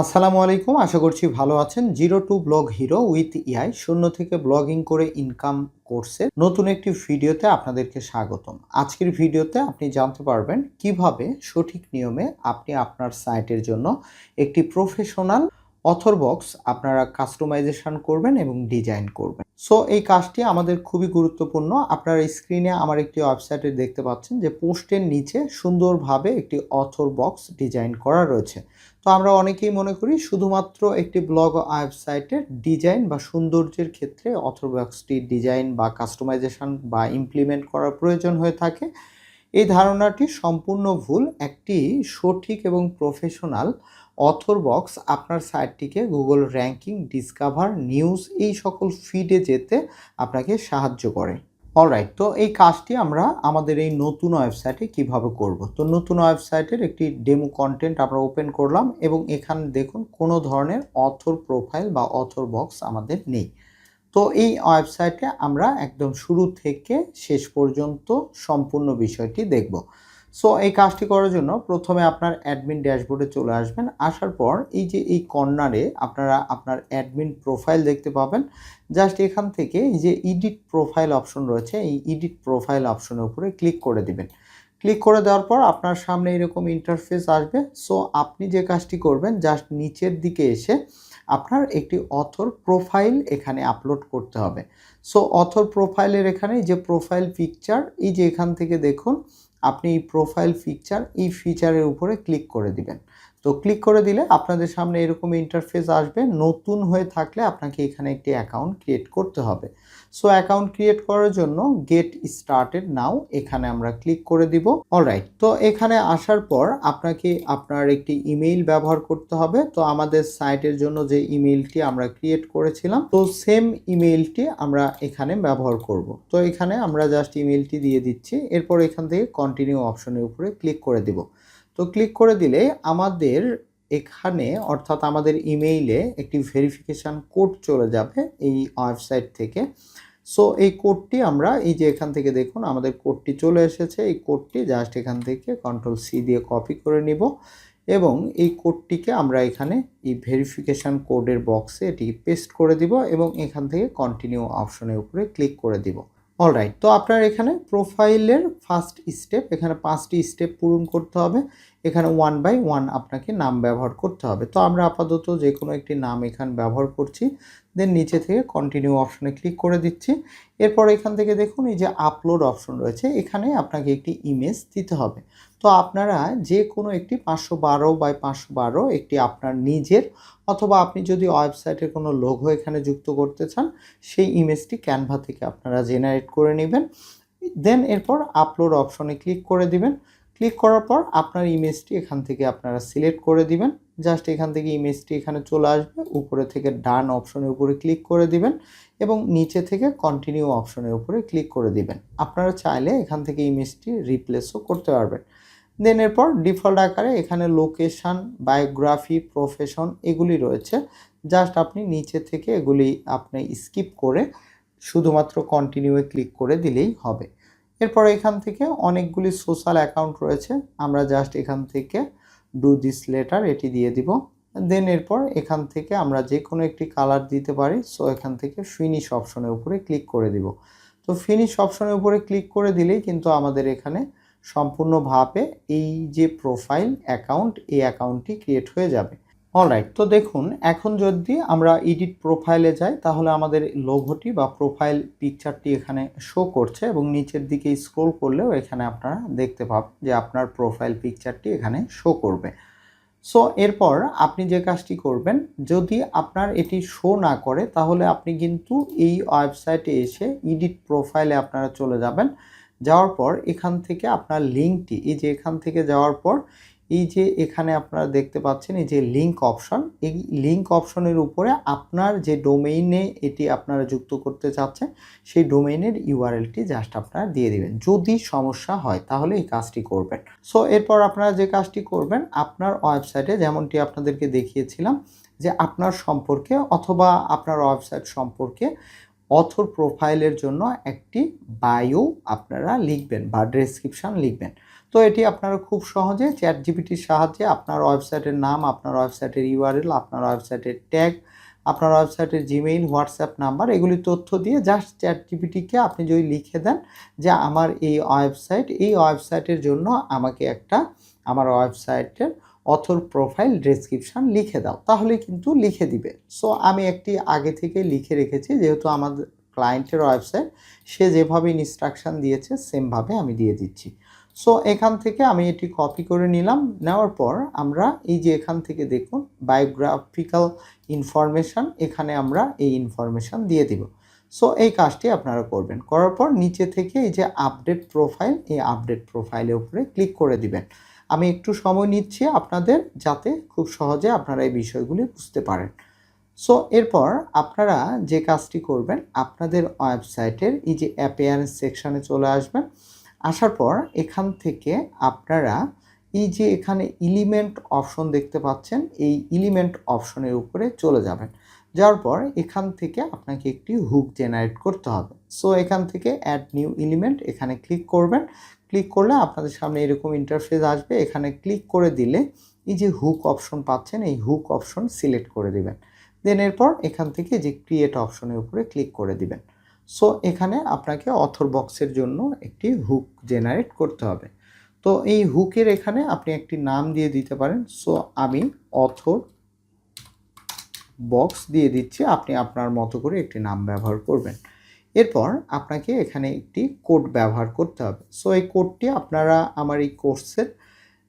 আসসালামু আলাইকুম, আশা করছি ভালো আছেন। Zero to blog hero with AI শূন্য থেকে ব্লগিং করে ইনকাম কোর্সের নতুন একটি ভিডিওতে আপনাদেরকে স্বাগতম। আজকের ভিডিওতে আপনি জানতে পারবেন কীভাবে সঠিক নিয়মে আপনি আপনার সাইটের জন্য একটি প্রফেশনাল অথর বক্স আপনারা কাস্টমাইজেশন করবেন এবং ডিজাইন করবেন। সো এই কাজটি আমাদের খুবই গুরুত্বপূর্ণ। আপনারা স্ক্রিনে আমার একটি ওয়েবসাইটে দেখতে পাচ্ছেন যে পোস্টের নিচে সুন্দরভাবে একটি অথর বক্স ডিজাইন করা রয়েছে। তো আমরা অনেকেই মনে করি শুধুমাত্র একটি ব্লগ ওয়েবসাইটের ডিজাইন বা সৌন্দর্যের ক্ষেত্রে অথর বক্সটির ডিজাইন বা কাস্টমাইজেশন বা ইমপ্লিমেন্ট করার প্রয়োজন হয়ে থাকে। এই ধারণাটি সম্পূর্ণ ভুল। একটি সঠিক এবং প্রফেশনাল অথর বক্স আপনার সাইটটিকে গুগল র্যাঙ্কিং ডিসকাভার নিউজ এই সকল ফিডে যেতে আপনাকে সাহায্য করে। অলরাইট তো এই কাজটি আমরা আমাদের এই নতুন ওয়েবসাইটে কীভাবে করব? তো নতুন ওয়েবসাইটের একটি ডেমো কন্টেন্ট আমরা ওপেন করলাম এবং এখানে দেখুন কোনো ধরনের অথর প্রোফাইল বা অথর বক্স আমাদের নেই। তো এই ওয়েবসাইটে আমরা একদম শুরু থেকে শেষ পর্যন্ত সম্পূর্ণ বিষয়টি দেখব। সো এই কাজটি করার জন্য প্রথমে আপনার অ্যাডমিন ড্যাশবোর্ডে চলে আসবেন। আসার পর এই যে এই কর্নারে আপনারা আপনার অ্যাডমিন প্রোফাইল দেখতে পাবেন। জাস্ট এখান থেকে যে ইডিট প্রোফাইল অপশন রয়েছে, এই ইডিট প্রোফাইল অপশনের উপরে ক্লিক করে দিবেন। ক্লিক করে দেওয়ার পর আপনার সামনে এরকম ইন্টারফেস আসবে। সো আপনি যে কাজটি করবেন জাস্ট নিচের দিকে এসে আপনার একটি অথর প্রোফাইল এখানে আপলোড করতে হবে। সো অথর প্রোফাইলের এখানে যে প্রোফাইল পিকচার এই যে এখান থেকে দেখুন আপনি এই প্রোফাইল পিকচার এই ফিচারের উপরে ক্লিক করে দিবেন। তো ক্লিক করে দিলে আপনাদের সামনে এরকম ইন্টারফেস আসবে। নতুন হয়ে থাকলে আপনাকে এখানে একটি অ্যাকাউন্ট ক্রিয়েট করতে হবে। সো অ্যাকাউন্ট ক্রিয়েট করার জন্য গেট স্টার্টেড নাও এখানে আমরা ক্লিক করে দিব। অলরাইট তো এখানে আসার পর আপনাকে আপনার একটি ইমেইল ব্যবহার করতে হবে। তো আমাদের সাইটের জন্য যে ইমেইলটি আমরা ক্রিয়েট করেছিলাম, তো সেম ইমেইলটি আমরা এখানে ব্যবহার করব। তো এখানে আমরা জাস্ট ইমেইলটি দিয়ে দিচ্ছি। এরপর এখান থেকে কন্টিনিউ অপশনের উপরে ক্লিক করে দিব। তো ক্লিক করে দিলে আমাদের এখানে, অর্থাৎ আমাদের ইমেইলে একটি ভেরিফিকেশান কোড চলে যাবে এই ওয়েবসাইট থেকে। সো এই কোডটি আমরা এই যে এখান থেকে দেখুন, আমাদের কোডটি চলে এসেছে। এই কোডটি জাস্ট এখান থেকে কন্ট্রোল সি দিয়ে কপি করে নিব এবং এই কোডটিকে আমরা এখানে এই ভেরিফিকেশান কোডের বক্সে এটি পেস্ট করে দিব এবং এখান থেকে কন্টিনিউ অপশনের উপরে ক্লিক করে দিব। অলরাইট তো আপনার এখানে প্রোফাইলের ফার্স্ট স্টেপ এখানে পাঁচটি স্টেপ পূরণ করতে হবে। এখানে ওয়ান বাই ওয়ান আপনাকে নাম ব্যবহার করতে হবে। তো আমরা আপাতত যে কোনো একটি নাম এখানে ব্যবহার করছি দেন নিচে থেকে কন্টিনিউ অপশনে ক্লিক করে দিচ্ছি। এরপর এখান থেকে দেখুন এই যে আপলোড অপশন রয়েছে, এখানে আপনাকে একটি ইমেজ দিতে হবে। তো আপনারা যে কোনো একটি পাঁচশো বারো বাই পাঁচশো বারো একটি আপনার নিজের, অথবা আপনি যদি ওয়েবসাইটের কোনো লোগো এখানে যুক্ত করতে চান, সেই ইমেজটি ক্যানভা থেকে আপনারা জেনারেট করে নেবেন। দেন এরপর আপলোড অপশনে ক্লিক করে দিবেন। ক্লিক করার পর আপনার ইমেজটি এখান থেকে আপনারা সিলেক্ট করে দিবেন। জাস্ট এখান থেকে ইমেজটি এখানে চলে আসবে, উপরে থেকে ডান অপশনের উপরে ক্লিক করে দিবেন এবং নিচে থেকে কন্টিনিউ অপশনের উপরে ক্লিক করে দিবেন। আপনারা চাইলে এখান থেকে ইমেজটি রিপ্লেসও করতে পারবেন। দেন এরপর ডিফল্ট আকারে এখানে লোকেশান বায়োগ্রাফি প্রফেশন এগুলি রয়েছে। জাস্ট আপনি নিচে থেকে এগুলি আপনি স্কিপ করে শুধুমাত্র কন্টিনিউয়ে ক্লিক করে দিলেই হবে। এরপর এখান থেকে অনেকগুলি সোশ্যাল অ্যাকাউন্ট রয়েছে। আমরা জাস্ট এখান থেকে ডু দিস লেটার এটি দিয়ে দিব। দেন এরপর এখান থেকে আমরা যে কোনো একটি কালার দিতে পারি সো এখান থেকে ফিনিশ অপশনের উপরে ক্লিক করে দিব। তো ফিনিশ অপশনের উপরে ক্লিক করে দিলেই কিন্তু আমাদের এখানে সম্পূর্ণভাবে এই যে প্রোফাইল অ্যাকাউন্ট এই অ্যাকাউন্টটি ক্রিয়েট হয়ে যাবে। অলরাইট তো দেখুন, এখন যদি আমরা এডিট প্রোফাইলে যাই, তাহলে আমাদের লোগোটি বা প্রোফাইল পিকচারটি এখানে শো করছে এবং নিচের দিকে স্ক্রোল করলেও এখানে আপনারা দেখতে পাবেন যে আপনার প্রোফাইল পিকচারটি এখানে শো করবে। সো এরপর আপনি যে কাজটি করবেন, যদি আপনার এটি শো না করে, তাহলে আপনি কিন্তু এই ওয়েবসাইটে এসে এডিট প্রোফাইলে আপনারা চলে যাবেন। যাওয়ার পর এখান থেকে আপনার লিঙ্কটি এই যে এখান থেকে যাওয়ার পর এই যে এখানে আপনারা দেখতে পাচ্ছেন, এই যে লিঙ্ক অপশন এই লিঙ্ক অপশনের উপরে আপনার যে ডোমেইনে এটি আপনারা যুক্ত করতে চাচ্ছেন, সেই ডোমেইনের ইউআরএলটি জাস্ট আপনারা দিয়ে দিবেন। যদি সমস্যা হয়, তাহলে এই কাজটি করবেন। সো এরপর আপনারা যে কাজটি করবেন, আপনার ওয়েবসাইটে যেমনটি আপনাদেরকে দেখিয়েছিলাম, যে আপনার সম্পর্কে অথবা আপনার ওয়েবসাইট সম্পর্কে অথর প্রোফাইলের জন্য একটি বায়ো আপনারা লিখবেন বা ডেসক্রিপশান লিখবেন। তো এটি আপনারা খুব সহজে চ্যাট জিপিটির সাহায্যে আপনার ওয়েবসাইটের নাম, আপনার ওয়েবসাইটের ইউআরএল, আপনার ওয়েবসাইটের ট্যাগ আপনার ওয়েবসাইটের জিমেইল হোয়াটসঅ্যাপ নাম্বার এগুলি তথ্য দিয়ে জাস্ট চ্যাট জিপিটিকে আপনি যদি লিখে দেন যে আমার এই ওয়েবসাইট, এই ওয়েবসাইটের জন্য আমাকে একটা, আমার ওয়েবসাইটের অথর প্রোফাইল ডেসক্রিপশান লিখে দাও তাহলে কিন্তু লিখে দিবে। সো আমি একটি আগে থেকে লিখে রেখেছি, যেহেতু আমাদের ক্লায়েন্টের ওয়েবসাইট সে যেভাবে ইনস্ট্রাকশান দিয়েছে সেমভাবে আমি দিয়ে দিচ্ছি। সো এখান থেকে আমি এটি কপি করে নিলাম, নেওয়ার পর আমরা এই যে এখান থেকে দেখুন বায়োগ্রাফিক্যাল ইনফরমেশান এখানে আমরা এই ইনফরমেশান দিয়ে দিব। সো এই কাজটি আপনারা করবেন। করার পর নিচে থেকে এই যে আপডেট প্রোফাইল এই আপডেট প্রোফাইলের উপরে ক্লিক করে দিবেন। আমি একটু সময় নিচ্ছি আপনাদের যাতে খুব সহজে আপনারা এই বিষয়গুলি বুঝতে পারেন। সো এরপর আপনারা যে কাজটি করবেন, আপনাদের ওয়েবসাইটের এই যে অ্যাপিয়ারেন্স সেকশানে চলে আসবেন। আসার পর এখান থেকে আপনারা এই যে এখানে ইলিমেন্ট অপশন দেখতে পাচ্ছেন, এই ইলিমেন্ট অপশনের উপরে চলে যাবেন। যাওয়ার পর এখান থেকে আপনাকে একটি হুক জেনারেট করতে হবে। সো এখান থেকে অ্যাড নিউ এলিমেন্ট এখানে ক্লিক করবেন। ক্লিক করলে আপনাদের সামনে এরকম ইন্টারফেস আসবে। এখানে ক্লিক করে দিলে এই যে হুক অপশন পাচ্ছেন, এই হুক অপশন সিলেক্ট করে দিবেন। দেন এরপর এখান থেকে যে ক্রিয়েট অপশনের উপরে ক্লিক করে দিবেন। সো এখানে আপনাকে অথর বক্সের জন্য একটি হুক জেনারেট করতে হবে। তো এই হুকের এখানে আপনি একটি নাম দিয়ে দিতে পারেন। সো আমি অথর বক্স দিয়ে দিচ্ছি। আপনি আপনার মতো করে একটি নাম ব্যবহার করবেন। এরপর আপনাকে এখানে একটি কোড ব্যবহার করতে হবে। সো এই কোডটি আপনারা আমার এই কোর্সের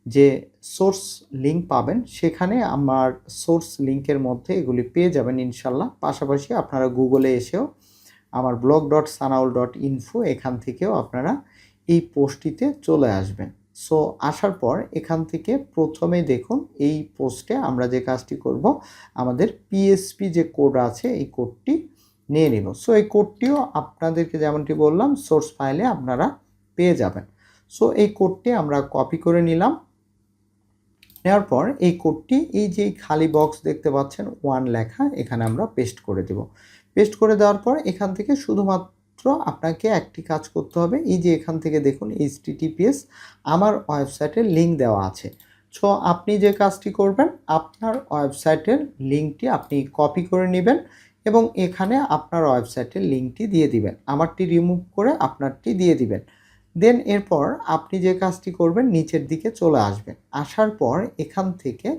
যে সোর্স লিঙ্ক পাবেন, সেখানে আমার সোর্স লিঙ্কের মধ্যে এগুলি পেয়ে যাবেন ইনশাল্লাহ। পাশাপাশি আপনারা গুগলে এসেও আমার blog dot Sanaul dot info এখান থেকেও আপনারা এই পোস্টটিতে চলে আসবেন। সো আসার পর এখান থেকে প্রথমে দেখুন, এই পোস্টে আমরা যে কাজটি করব, আমাদের পিএসপি যে কোড আছে, এই কোডটি নিয়ে নিব সো এই কোডটিও আপনাদেরকে যেমনটি বললাম সোর্স ফাইলে আপনারা পেয়ে যাবেন। সো এই কোডটি আমরা কপি করে নিলাম। নেওয়ার পর এই কোডটি, এই যে খালি বক্স দেখতে পাচ্ছেন ওয়ান লেখা, এখানে আমরা পেস্ট করে দেব। পেস্ট করে দেওয়ার পর এখান থেকে শুধুমাত্র আপনাকে একটি কাজ করতে হবে। এই যে এখান থেকে দেখুন এইচ টিটিপিএস আমার ওয়েবসাইটের লিঙ্ক দেওয়া আছে। সো আপনি যে কাজটি করবেন, আপনার ওয়েবসাইটের লিঙ্কটি আপনি কপি করে নেবেন। এবং এখানে আপনার ওয়েবসাইটের লিঙ্কটি দিয়ে দিবেন। আমারটি রিমুভ করে আপনারটি দিয়ে দিবেন। দেন এরপর আপনি যে কাজটি করবেন, নিচের দিকে চলে আসবেন। আসার পর এখান থেকে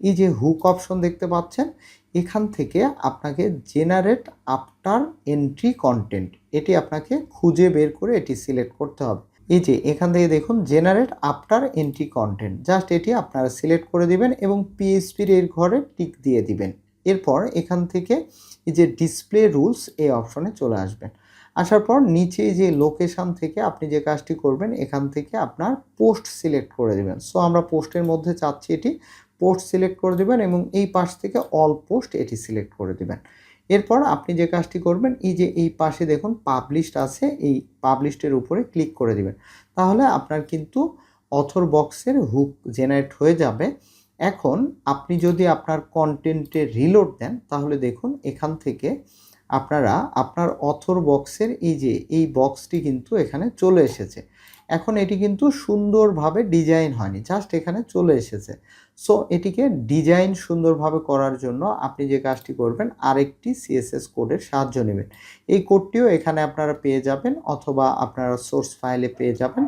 এই যে হুক অপশন দেখতে পাচ্ছেন, এখান থেকে আপনাকে জেনারেট আফটার এন্ট্রি কন্টেন্ট এটি আপনাকে খুঁজে বের করে এটি সিলেক্ট করতে হবে। এই যে এখান থেকে দেখুন generate after entry content just এটি আপনারা সিলেক্ট করে দিবেন এবং পিএইচপির এর ঘরে টিক দিয়ে দিবেন। এরপর এখান থেকে এই যে ডিসপ্লে রুলস এই অপশনে চলে আসবেন। আসার পর নিচে যে লোকেশান থেকে আপনি যে কাজটি করবেন, এখান থেকে আপনার পোস্ট সিলেক্ট করে দেবেন। সো আমরা পোস্টের মধ্যে চাচ্ছি এটি পোস্ট সিলেক্ট করে দেবেন এবং এই পাশ থেকে অল পোস্ট এটি সিলেক্ট করে দেবেন। এরপর আপনি যে কাজটি করবেন, এই যে এই পাশে দেখুন পাবলিশড আছে, এই পাবলিশডের উপরে ক্লিক করে দিবেন। তাহলে আপনার কিন্তু অথর বক্সের হুক জেনারেট হয়ে যাবে। এখন আপনি যদি আপনার কন্টেন্টে রিলোড দেন, তাহলে দেখুন এখান থেকে আপনারা আপনার অথর বক্সের এই যে, এই বক্সটি কিন্তু এখানে চলে এসেছে। এখন এটি কিন্তু সুন্দরভাবে ডিজাইন হয়নি জাস্ট এখানে চলে এসেছে। সো এটিকে ডিজাইন সুন্দরভাবে করার জন্য আপনি যে কাজটি করবেন, আরেকটি সিএসএস কোডের সাহায্য নেবেন। এই কোডটিও এখানে আপনারা পেয়ে যাবেন অথবা আপনারা সোর্স ফাইলে পেয়ে যাবেন।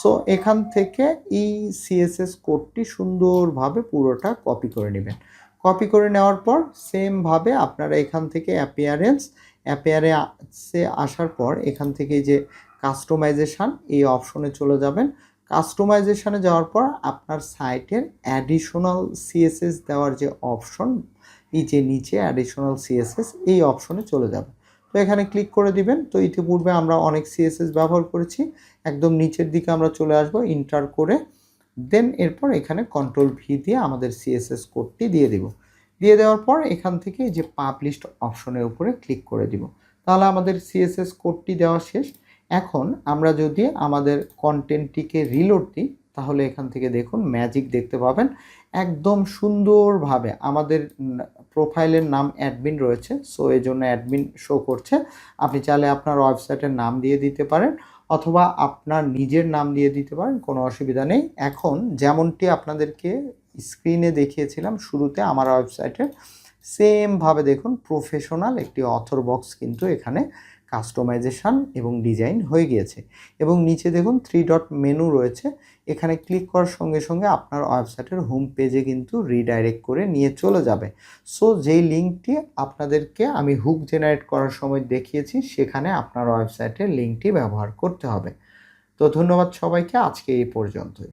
সো এখান থেকে এই সিএসএস কোডটি সুন্দরভাবে পুরোটা কপি করে নেবেন। কপি করে নেওয়ার পর সেমভাবে আপনারা এখান থেকে অ্যাপিয়ারেন্স অ্যাপিয়ারেন্সে আসার পর এখান থেকে যে কাস্টমাইজেশান এই অপশনে চলে যাবেন। কাস্টমাইজেশানে যাওয়ার পর আপনার সাইটের অ্যাডিশনাল সিএসএস দেওয়ার যে অপশন এই যে নিচে অ্যাডিশনাল সিএসএস এই অপশনে চলে যাবে। তো এখানে ক্লিক করে দিবেন। তো ইতিপূর্বে আমরা অনেক সিএসএস ব্যবহার করেছি। একদম নিচের দিকে আমরা চলে আসব ইন্টার করে। দেন এরপর এখানে কন্ট্রোল ভি দিয়ে আমাদের সিএসএস কোডটি দিয়ে দিব। দিয়ে দেওয়ার পর এখান থেকে যে পাবলিশড অপশনের উপরে ক্লিক করে দিব। তাহলে আমাদের সিএসএস কোডটি দেওয়া শেষ। এখন আমরা যদি আমাদের কন্টেন্টটিকে রিলোড দিই, তাহলে এখান থেকে দেখুন ম্যাজিক দেখতে পাবেন। একদম সুন্দরভাবে আমাদের প্রোফাইলের নাম অ্যাডমিন রয়েছে সো এই জন্য অ্যাডমিন শো করছে। আপনি চাইলে আপনার ওয়েবসাইটের নাম দিয়ে দিতে পারেন, অথবা আপনার নিজের নাম দিয়ে দিতে পারেন, কোনো অসুবিধা নেই। এখন যেমনটি আপনাদেরকে স্ক্রিনে দেখিয়েছিলাম, শুরুতে আমার ওয়েবসাইটে সেমভাবে দেখুন প্রফেশনাল একটি অথর বক্স কিন্তু এখানে কাস্টমাইজেশন এবং ডিজাইন হয়ে গিয়েছে। এবং নিচে দেখুন থ্রি ডট মেনু রয়েছে। এখানে ক্লিক করার সঙ্গে সঙ্গে আপনার ওয়েবসাইটের হোম পেজে কিন্তু রিডাইরেক্ট করে নিয়ে চলে যাবে। সো যেই লিঙ্কটি আপনাদেরকে আমি হুক জেনারেট করার সময় দেখিয়েছি, সেখানে আপনার ওয়েবসাইটের লিঙ্কটি ব্যবহার করতে হবে। তো ধন্যবাদ সবাইকে, আজকে এই পর্যন্তই।